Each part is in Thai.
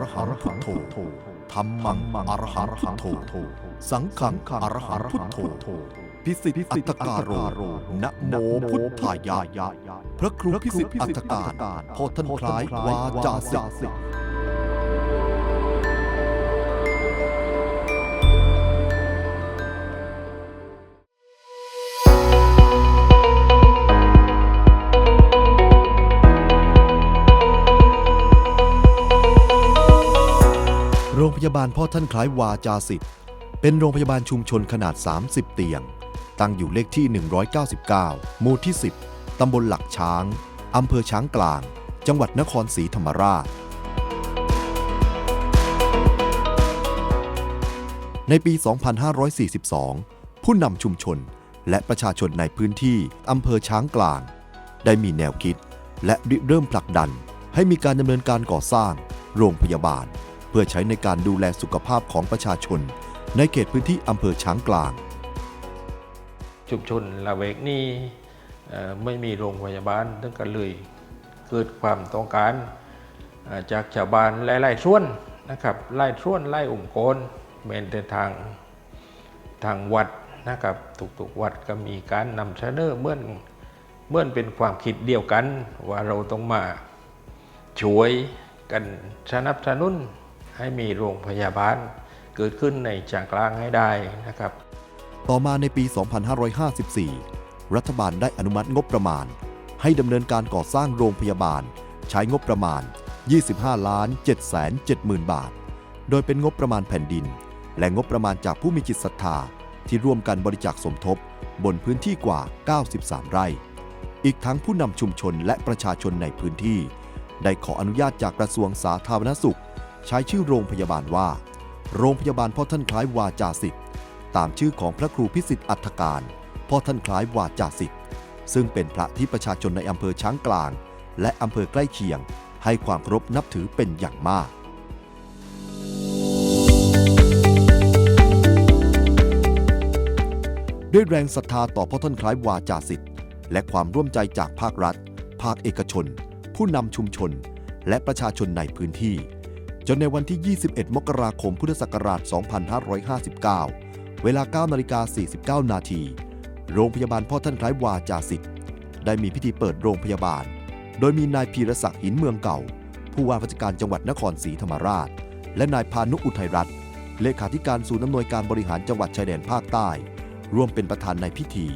รหังพุทโธธรรมังอรหังพุทโธสังฆังอรหังพุทโธพิสิทธิอัตการโรนะโมพุทธายะพระครูพิสิทธิอัตตการพอท่านคล้ายวาจาสิ โรงพยาบาลพ่อท่านคล้ายวาจาสิทธิ์เป็นโรงพยาบาลชุมชนขนาด 30 เตียง ตั้งอยู่เลขที่ 199 หมู่ที่ 10 ตำบลหลักช้าง อำเภอช้างกลาง จังหวัดนครศรีธรรมราช ในปี 2542 ผู้นำชุมชนและประชาชนในพื้นที่อำเภอช้างกลาง ได้มีแนวคิดและริเริ่มผลักดัน ให้มีการดำเนินการก่อสร้าง โรงพยาบาล พื่อใช้ในการดูแลสุขภาพของประชาชน ในเขตพื้นที่อำเภอช้างกลาง ชุมชนละเวกนี่ไม่มีโรงพยาบาลตั้งกันเลยเกิดความต้องการจากชาวบ้านหลายๆส่วนนะครับไล่ส่วนไล่องค์กรเมนแต่ทางทางวัดนะครับทุกๆวัดก็มีการนำเสนอเมื่อนเมื่อนเป็นความคิดเดียวกันว่าเราต้องมาช่วยกันสนับสนุน ให้มีโรงพยาบาลเกิดขึ้นในจางกล่างให้ได้นะครับ ต่อมาในปี 2554 รัฐบาลได้อนุมัติงบประมาณ ให้ดำเนินการก่อสร้างโรงพยาบาล ใช้งบประมาณ 25ล้าน7 7 0 0 0 บาท โดยเป็นงบประมาณแผ่นดิน และงบประมาณจากผู้มีจิตศรัทธาที่ร่วมกันบริจาคสมทบบนพื้นที่กว่า 93 ไร่ อีกทั้งผู้นำชุมชนและประชาชนในพื้นที่ ได้ขออนุญาตจากกระทรวงสาธารณสุข ใช้ชื่อโรงพยาบาลว่า โรงพยาบาลพ่อท่านคล้ายวาจาสิทธิ์ตามชื่อของพระครูพิสิทธิ์อัฐการพ่อท่านคล้ายวาจาสิทธิ์ซึ่งเป็นพระที่ประชาชนในอำเภอช้างกลาง และอำเภอใกล้เคียง ให้ความเคารพนับถือเป็นอย่างมากด้วยแรงศรัทธาต่อพ่อท่านคล้ายวาจาสิทธิ์และความร่วมใจจากภาครัฐ ภาคเอกชน ผู้นำชุมชน และประชาชนในพื้นที่ จนในวันที่ 21 มกราคม พุทธศักราช 2559 เวลา9นาฬิกา49 นาที โรงพยาบาลพ่อท่านคล้ายวาจาสิทธิ์ได้มีพิธีเปิดโรงพยาบาล โดยมีนายพีรศักดิ์หินเมืองเก่า ผู้ว่าราชการจังหวัดนครศรีธรรมราช และนายพานุอุทัยรัตน์เลขาธิการศูนย์อำนวยการบริหารจังหวัดชายแดนภาคใต้ ร่วมเป็นประธานในพิธี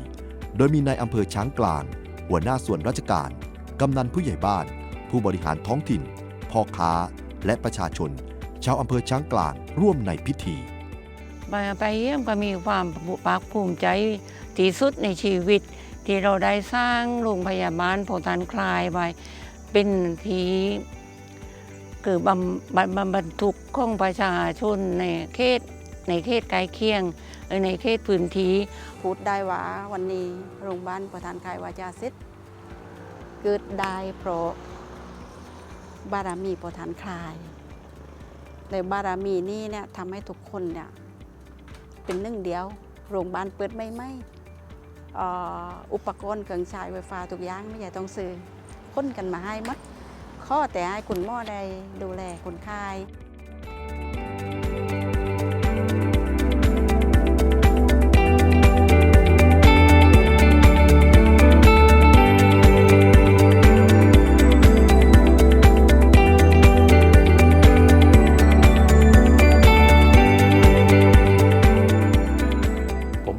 โดยมีนายอำเภอช้างกลาง หัวหน้าส่วนราชการ กำนันผู้ใหญ่บ้าน ผู้บริหารท้องถิ่น พ่อค้า และประชาชน ชาวอำเภอช้างกลางร่วมในพิธีไปไปเยี่ยมก็มีความภาคภูมิใจที่สุดในชีวิต ที่เราได้สร้างโรงพยาบาลโพธันคลายไว้เป็นทีคือบำบัดบำบัดทุกของประชาชนในเขตในเขตใกล้เคียงในเขตพื้นที่พูดได้ว่าวันนี้โรงพยาบาลประธานขายวาจาศิษย์เกิดได้เพราะ บารมีประธานคลายในบารมีนี้เนี่ยทำให้ทุกคนเนี่ยเป็นหนึ่งเดียว โรงพยาบาลเปิดไม่ไม่อุปกรณ์เครื่องใช้ไฟฟ้าทุกอย่างไม่ใหญ่ต้องซื้อค้นกันมาให้หมดข้อแต่ให้คุณหมอได้ดูแลคนไข้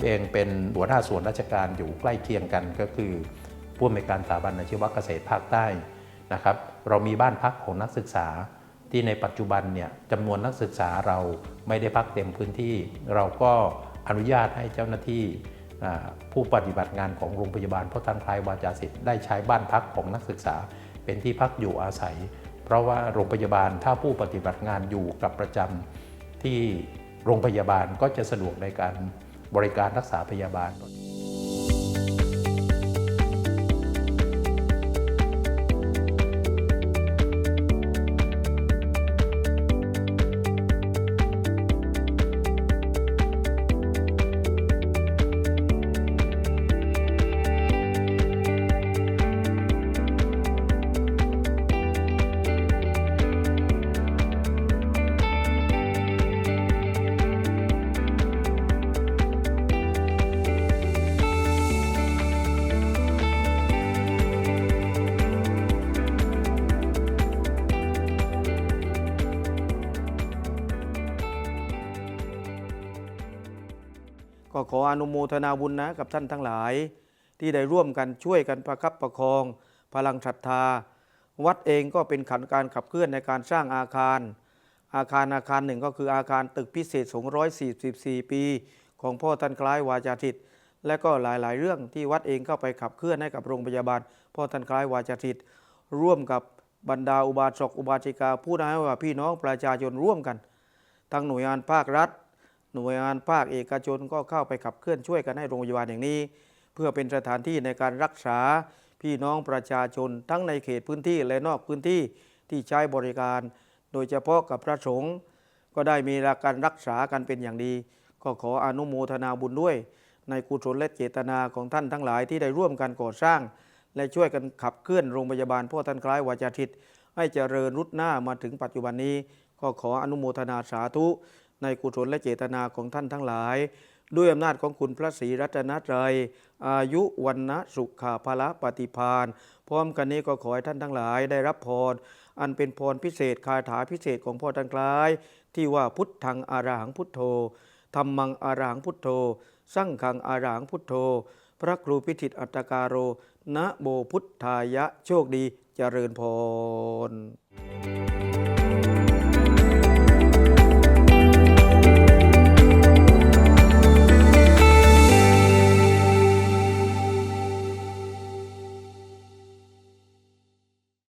เองเป็นหัวหน้าส่วนราชการอยู่ใกล้เคียงกันก็คือผู้อำนวยการสถาบันอาชีวเกษตรภาคใต้นะครับ เรามีบ้านพักของนักศึกษาที่ในปัจจุบันเนี่ยจำนวนนักศึกษาเราไม่ได้พักเต็มพื้นที่ เราก็อนุญาตให้เจ้าหน้าที่ผู้ปฏิบัติงานของโรงพยาบาลพระทันคลายวาจาศิษย์ได้ใช้บ้านพักของนักศึกษา เป็นที่พักอยู่อาศัย เพราะว่าโรงพยาบาลถ้าผู้ปฏิบัติงานอยู่กับประจำที่โรงพยาบาลก็จะสะดวกในการ บริการรักษาพยาบาล ขออนุโมทนาบุญนะกับท่านทั้งหลาย ที่ได้ร่วมกันช่วยกันประคับประคอง พลังศรัทธา วัดเองก็เป็นขันการขับเคลื่อนในการสร้างอาคาร อาคารอาคารหนึ่งก็คืออาคารตึกพิเศษสูง144ปี ของพ่อท่านคล้ายวาจาทิตและก็หลาย ๆ เรื่องที่วัดเองเข้าไปขับเคลื่อนให้กับโรงพยาบาลพ่อท่านคล้ายวาจาทิตร่วมกับบรรดาอุบาสกอุบาสิกาผู้นำว่าพี่น้องประชาชนร่วมกันทั้งหน่วยงานภาครัฐ หน่วยงานภาคเอกชนก็เข้าไปขับเคลื่อนช่วยกันให้โรงพยาบาลอย่างนี้ เพื่อเป็นสถานที่ในการรักษาพี่น้องประชาชนทั้งในเขตพื้นที่และนอกพื้นที่ที่ใช้บริการ โดยเฉพาะกับพระสงฆ์ก็ได้มีการรักษากันเป็นอย่างดี ก็ขออนุโมทนาบุญด้วย ในกุศลและเจตนาของท่านทั้งหลายที่ได้ร่วมกันก่อสร้าง และช่วยกันขับเคลื่อนโรงพยาบาลพ่อท่านคล้ายวาจาทิตให้เจริญรุดหน้ามาถึงปัจจุบันนี้ ก็ขออนุโมทนาสาธุ ในกุศลและเจตนาของท่านทั้งหลาย ด้วยอำนาจของคุณพระศรีรัตนตรัย อายุวันนะสุขาภละปฏิพานพร้อมกันนี้ก็ขอให้ท่านทั้งหลายได้รับพร อันเป็นพรพิเศษคาถาพิเศษของพ่อท่านคล้าย ที่ว่าพุทธังอาราหังพุทโธธรรมังอาราหังพุทโธ สั่งขังอาราหังพุทโธ พระครูพิธิตอัตการโร นะโมพุทธายะโชคดีเจริญพร